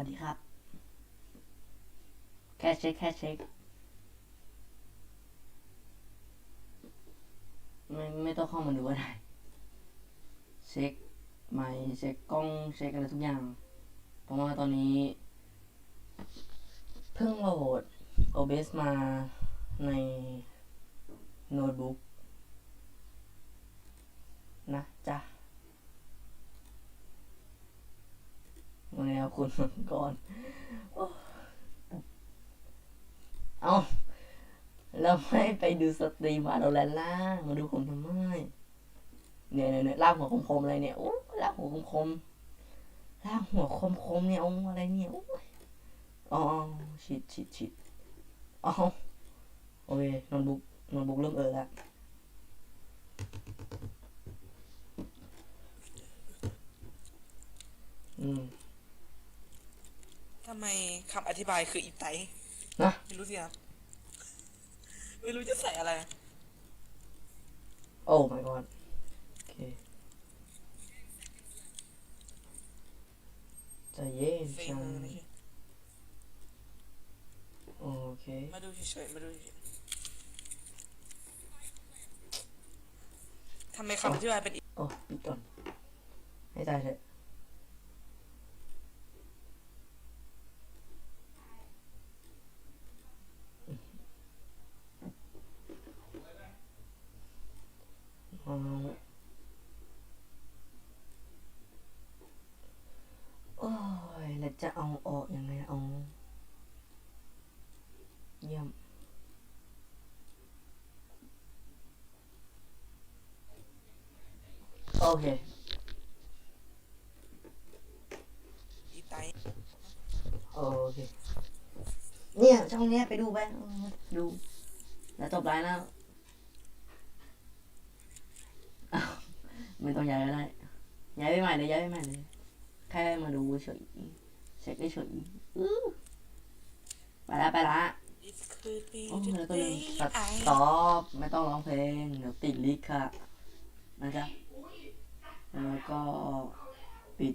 ัสดีครับ แค่เช็คแค่เช็คไม่ไม่ต้องเข้ามาดูก็ได้ เช็คไมค์เช็คกล้องเช็คอะไรทุกอย่าง เพราะว่าตอนนี้ เพิ่งโหลด OBS มาในโน้ตบุ๊กนะจ๊ะวันนี้ ครับคุณมังก่อนโอ้เอาแล้ไม่ไปดูสตรีมมาเราแลนล่าง มาดูผมทำไมเนี่ยเนี่ยเนี่ยลากหัวคมๆอะไรเนี่ยโอ้ลากหัวคมๆลากหัวคมๆเนี่ยโอ้อะไรเนี่ยโอ้อ๋อชิดชิดชิดอ๋อโอเคน้ตบุ๊กน้ตบุ๊กเริ่มเออแล้ว อืม ทำไมคำอธิบายคืออีไตนะไม่รู้สิครับ ไม่รู้จะใส่อะไร โอ้ my god โอเคใจเย็นเฟจังมือไม่ใช่โอเค มาดูเฉยๆมาดูเฉยๆทำไมคำอธิบายเป็นอีโอ้ปิดก่อนให้ตายเถอะเอาโอ้ย แล้ว จะเอาออกยังไงเอาเยี่ยมโอเคโอเคเนี่ย ช่องเนี้ยไปดูไปดู แล้วจบไลน์แล้วอ้าวไม่ต้องย้ายก็ได้ย้ายไปใหม่เลยย้ายไปใหม่เลยแค่มาดูเฉย เช็คเฉยอื้อไปละไปละโอ้ the แล้วก็ลืมตัดตอบไม่ต้องร้องเพลง เดี๋ยวติดลิขค่ะนะจ๊ะแล้วก็ปิด